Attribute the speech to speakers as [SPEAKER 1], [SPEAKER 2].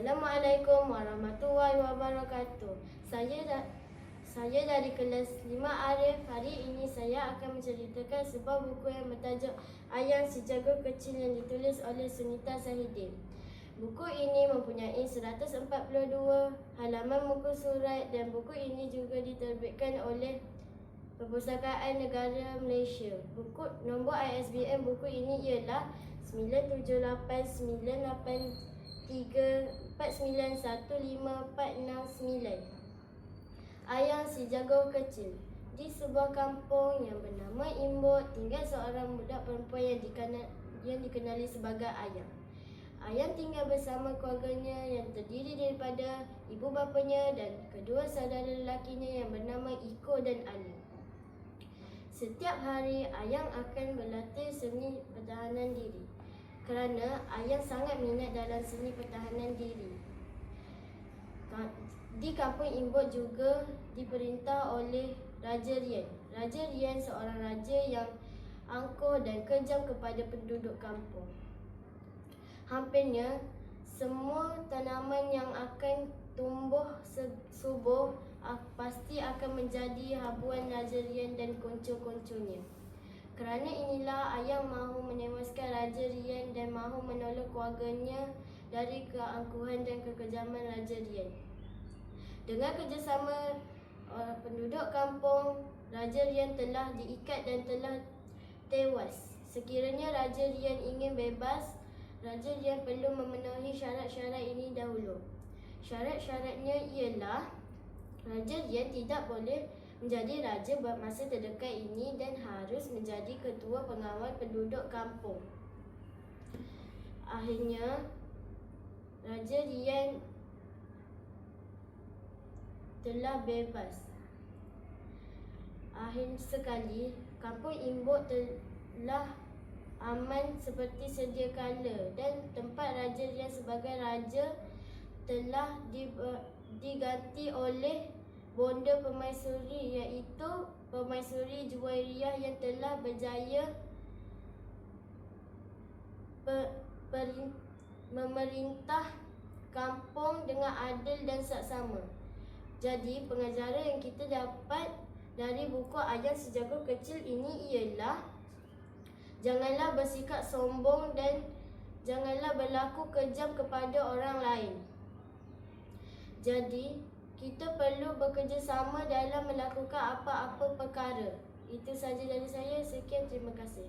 [SPEAKER 1] Assalamualaikum warahmatullahi wabarakatuh. Saya da- saya dari kelas 5 Arif. Hari ini saya akan menceritakan sebuah buku yang bertajuk Ayam si Jago Kecil yang ditulis oleh Sunita Sahidin. Buku ini mempunyai 142 halaman muka surat dan buku ini juga diterbitkan oleh Perpustakaan Negara Malaysia. Buku nombor ISBN buku ini ialah 978983491549. Ayang si jago kecil. Di sebuah kampung yang bernama Imbot tinggal seorang budak perempuan yang dikenal, yang dikenali sebagai Ayang. Ayang tinggal bersama keluarganya yang terdiri daripada ibu bapanya dan kedua saudara lelakinya yang bernama Iko dan Ali. Setiap hari Ayang akan berlatih seni pertahanan diri kerana Ayang sangat minat dalam seni pertahanan diri. Di kampung Imbot juga diperintah oleh Raja Rian. Raja Rian seorang raja yang angkuh dan kejam kepada penduduk kampung. Hampirnya semua tanaman yang akan tumbuh subur ah, pasti akan menjadi habuan Raja Rian dan konco-konconya. Kerana inilah Ayang mahu menewaskan Raja Rian dan mahu menolong keluarganya dari keangkuhan dan kekejaman Raja Rian. Dengan kerjasama uh, penduduk kampung, Raja Rian telah diikat dan telah tewas. Sekiranya Raja Rian ingin bebas, Raja Rian perlu memenuhi syarat-syarat ini dahulu. Syarat-syaratnya ialah Raja Rian tidak boleh menjadi raja masa terdekat ini dan harus menjadi ketua pengawal penduduk kampung. Akhirnya, Raja Rian telah bebas. Akhir sekali, kampung Imbot telah aman seperti sedia kala dan tempat Raja Rian sebagai raja telah di, diganti oleh bonda permaisuri iaitu permaisuri Juwairiyah yang telah berjaya memerintah kampung dengan adil dan saksama. Jadi pengajaran yang kita dapat dari buku Ayam Sejago Kecil ini ialah Janganlah bersikap sombong dan janganlah berlaku kejam kepada orang lain. Jadi, kita perlu bekerjasama dalam melakukan apa-apa perkara. Itu saja dari saya. Sekian, terima kasih.